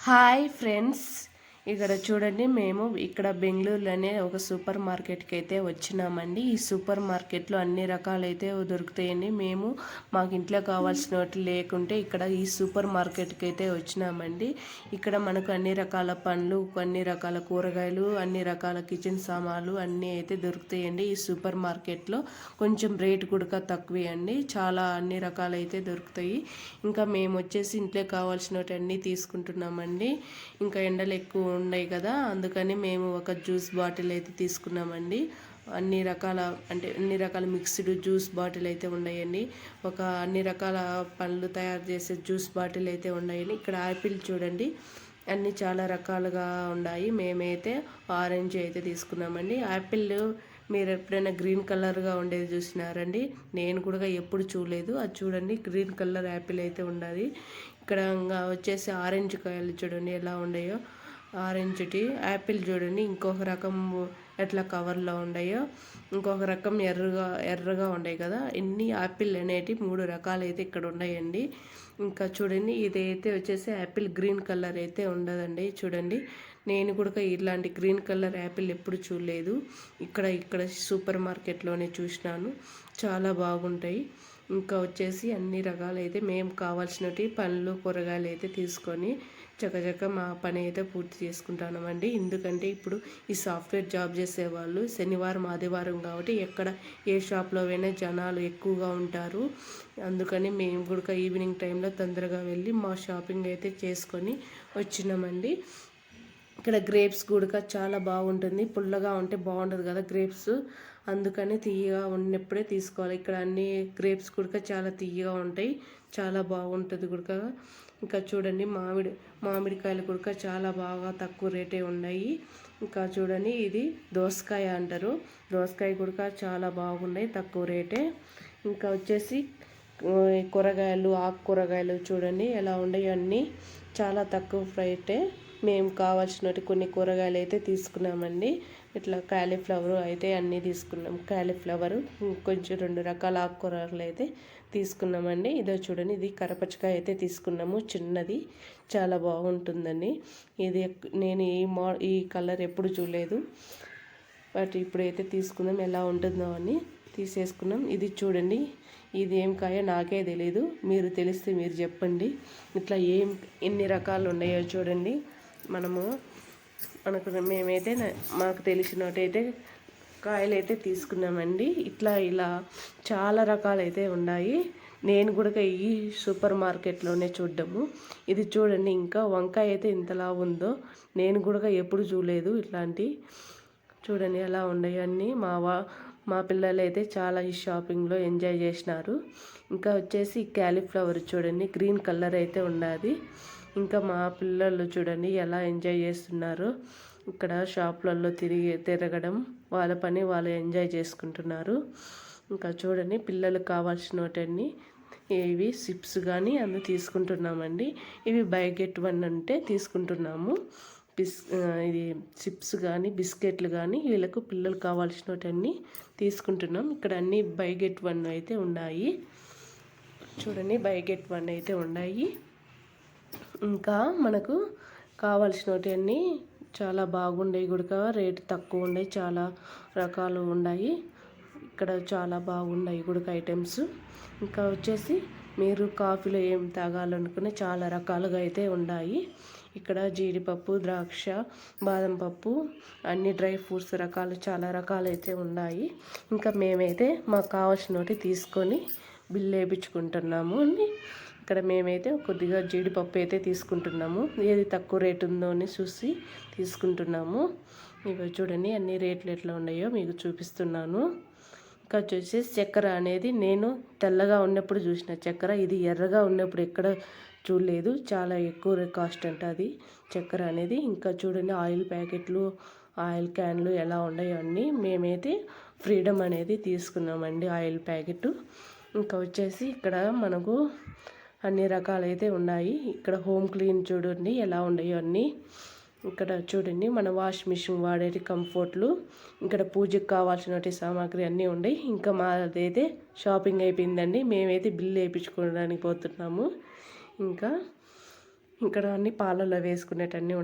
Hi friends ఇక్కడ చూడండి మేము ఇక్కడ బెంగళూరులోనే ఒక సూపర్ మార్కెట్కి అయితే వచ్చినామండి. ఈ సూపర్ మార్కెట్లో అన్ని రకాలైతే దొరుకుతాయండి. మేము మాకు ఇంట్లో కావాల్సిన వాటి లేకుంటే ఇక్కడ ఈ సూపర్ మార్కెట్కి అయితే వచ్చినామండి. ఇక్కడ మనకు అన్ని రకాల పండ్లు అన్ని రకాల కూరగాయలు అన్ని రకాల కిచెన్ సామాన్లు అన్నీ అయితే దొరుకుతాయండి. ఈ సూపర్ మార్కెట్లో కొంచెం రేటు కూడా తక్కువే అండి. చాలా అన్ని రకాలు అయితే దొరుకుతాయి. ఇంకా మేము వచ్చేసి ఇంట్లో కావాల్సిన అన్నీ తీసుకుంటున్నామండి. ఇంకా ఎండలు ఎక్కువ ఉన్నాయి కదా అందుకని మేము ఒక జ్యూస్ బాటిల్ అయితే తీసుకున్నామండి. అన్ని రకాల అంటే అన్ని రకాల మిక్స్డ్ జ్యూస్ బాటిల్ అయితే ఉన్నాయండి. ఒక అన్ని రకాల పండ్లు తయారు చేసే జ్యూస్ బాటిల్ అయితే ఉన్నాయండి. ఇక్కడ యాపిల్ చూడండి అన్నీ చాలా రకాలుగా ఉన్నాయి. మేమైతే ఆరెంజ్ అయితే తీసుకున్నామండి. యాపిల్ మీరు ఎప్పుడైనా గ్రీన్ కలర్గా ఉండేది చూసినారండి? నేను కూడా ఎప్పుడు చూడలేదు. అది చూడండి గ్రీన్ కలర్ యాపిల్ అయితే ఉన్నది ఇక్కడ వచ్చేసి ఆరెంజ్ కాయలు చూడండి ఎలా ఉన్నాయో. ఆరెంజ్ టీ యాపిల్ చూడండి ఇంకొక రకం ఎట్లా కవర్లో ఉన్నాయో ఇంకొక రకం ఎర్రగా ఎర్రగా ఉన్నాయి కదా. ఇన్ని యాపిల్ అనేటి మూడు రకాలు అయితే ఇక్కడ ఉన్నాయండి. ఇంకా చూడండి ఇదైతే వచ్చేసి యాపిల్ గ్రీన్ కలర్ అయితే ఉండదండి. చూడండి నేను కూడా ఇలాంటి గ్రీన్ కలర్ యాపిల్ ఎప్పుడు చూడలేదు. ఇక్కడ ఇక్కడ సూపర్ మార్కెట్లోనే చూసినాను. చాలా బాగుంటాయి. ఇంకా వచ్చేసి అన్ని రకాలైతే మేము కావాల్సినవి పండ్లు కూరగాయలు అయితే తీసుకొని చకచక మా పని అయితే పూర్తి చేసుకుంటామండి ఎందుకంటే ఇప్పుడు ఈ సాఫ్ట్వేర్ జాబ్ చేసే వాళ్ళు శనివారం ఆదివారం కాబట్టి ఎక్కడ ఏ షాప్లో అయినా జనాలు ఎక్కువగా ఉంటారు. అందుకని మేము కూడా ఈవినింగ్ టైంలో తొందరగా వెళ్ళి మా షాపింగ్ అయితే చేసుకొని వచ్చినామండి. ఇక్కడ గ్రేప్స్ కూడా చాలా బాగుంటుంది. పుల్లగా ఉంటే బాగుంటుంది కదా గ్రేప్స్. అందుకని తీయగా ఉన్నప్పుడే తీసుకోవాలి. ఇక్కడ అన్ని గ్రేప్స్ కూడా చాలా తీయగా ఉంటాయి. చాలా బాగుంటుంది కూడా ఇంకా చూడండి మామిడి మామిడికాయలు కూడా చాలా బాగా తక్కువ రేటే ఉన్నాయి. ఇంకా చూడండి ఇది దోసకాయ అంటారు. దోసకాయ కూడా చాలా బాగున్నాయి తక్కువ రేటే. ఇంకా వచ్చేసి కూరగాయలు ఆకు కూరగాయలు చూడండి ఎలా ఉన్నాయి. అన్నీ చాలా తక్కువ రేటే. మేము కావాల్సినట్టు కొన్ని కూరగాయలు అయితే తీసుకున్నామండి. ఇట్లా కాలీఫ్లవర్ అయితే అన్నీ తీసుకున్నాం. కాలీఫ్లవర్ కొంచెం రెండు రకాల ఆకుకూరలు అయితే తీసుకున్నామండి. ఇదో చూడండి ఇది కరపచ్చకాయ అయితే తీసుకున్నాము. చిన్నది చాలా బాగుంటుందండి. ఇది నేను ఈ మా ఈ కలర్ ఎప్పుడు చూడలేదు. బట్ ఇప్పుడైతే తీసుకుందాం ఎలా ఉంటుందో అని తీసేసుకున్నాం. ఇది చూడండి ఇది ఏం కాయ నాకే తెలియదు మీరు తెలిస్తే మీరు చెప్పండి. ఇట్లా ఏం ఎన్ని రకాలు ఉన్నాయో చూడండి. మనము మనకు మేమైతే మాకు తెలిసినట్టయితే కాయలు అయితే తీసుకున్నామండి. ఇట్లా ఇలా చాలా రకాలైతే ఉన్నాయి. నేను కూడా ఈ సూపర్ మార్కెట్లోనే చూడ్డము. ఇది చూడండి ఇంకా వంకాయ అయితే ఇంతలా ఉందో నేను కూడా ఎప్పుడు చూడలేదు ఇట్లాంటి. చూడండి ఎలా ఉన్నాయి అన్నీ. మా వా మా పిల్లలు అయితే చాలా ఈ షాపింగ్లో ఎంజాయ్ చేసినారు. ఇంకా వచ్చేసి క్యాలీఫ్లవర్ చూడండి గ్రీన్ కలర్ అయితే ఉన్నది. ఇంకా మా పిల్లలు చూడండి ఎలా ఎంజాయ్ చేస్తున్నారు. ఇక్కడ షాప్లలో తిరిగి తిరగడం వాళ్ళ పని వాళ్ళు ఎంజాయ్ చేసుకుంటున్నారు. ఇంకా చూడండి పిల్లలకు కావాల్సినవన్నీ ఇవి సిప్స్ కానీ అందు తీసుకుంటున్నామండి. ఇవి బై గెట్ వన్ అంటే తీసుకుంటున్నాము. బిస్ ఇది చిప్స్ కానీ బిస్కెట్లు కానీ వీళ్ళకు పిల్లలు కావాల్సినవన్నీ తీసుకుంటున్నాం. ఇక్కడ అన్నీ బై గెట్ వన్ అయితే ఉన్నాయి. చూడండి బై గెట్ వన్ అయితే ఉన్నాయి. ఇంకా మనకు కావాల్సినవన్నీ చాలా బాగుండేవి కూడా రేటు తక్కువ ఉన్నాయి చాలా రకాలు ఉన్నాయి ఇక్కడ చాలా బాగున్నాయి కూడా ఐటమ్స్. ఇంకా వచ్చేసి మీరు కాఫీలో ఏం తాగాలనుకునే చాలా రకాలుగా అయితే ఉన్నాయి ఇక్కడ జీడిపప్పు ద్రాక్ష బాదం పప్పు అన్ని డ్రై ఫ్రూట్స్ రకాలు చాలా రకాలైతే ఉన్నాయి ఇంకా మేమైతే మాకు కావాల్సినవి తీసుకొని బిల్లు వేయించుకుంటున్నాము అని ఇక్కడ మేమైతే కొద్దిగా జీడిపప్పు అయితే తీసుకుంటున్నాము. ఏది తక్కువ రేటు ఉందో అని చూసి తీసుకుంటున్నాము. ఇవి చూడండి అన్ని రేట్లు ఎట్లా ఉన్నాయో మీకు చూపిస్తున్నాను. ఇంకా వచ్చేసి చక్కెర అనేది నేను తెల్లగా ఉన్నప్పుడు చూసిన చక్కెర ఇది ఎర్రగా ఉన్నప్పుడు ఎక్కడ చూడలేదు. చాలా ఎక్కువ కాస్ట్ అంట అది చక్కెర అనేది. ఇంకా చూడండి ఆయిల్ ప్యాకెట్లు ఆయిల్ క్యాన్లు ఎలా ఉన్నాయో అన్నీ మేమైతే ఫ్రీడమ్ అనేది తీసుకున్నామండి ఆయిల్ ప్యాకెట్ ఇంకా వచ్చేసి ఇక్కడ మనకు అన్ని రకాలైతే ఉన్నాయి. ఇక్కడ హోమ్ క్లీన్ చూడండి ఎలా ఉన్నాయో అన్నీ. ఇక్కడ చూడండి మన వాష్ మిషన్ వాడేటి కంఫర్ట్లు. ఇక్కడ పూజకు కావాల్సినటువంటి సామాగ్రి అన్నీ ఉన్నాయి. ఇంకా మాదైతే షాపింగ్ అయిపోయిందండి. మేమైతే బిల్లు వేయించుకోవడానికి పోతున్నాము. ఇంకా ఇక్కడ అన్ని పాలలో వేసుకునేటన్నీ ఉంటాయి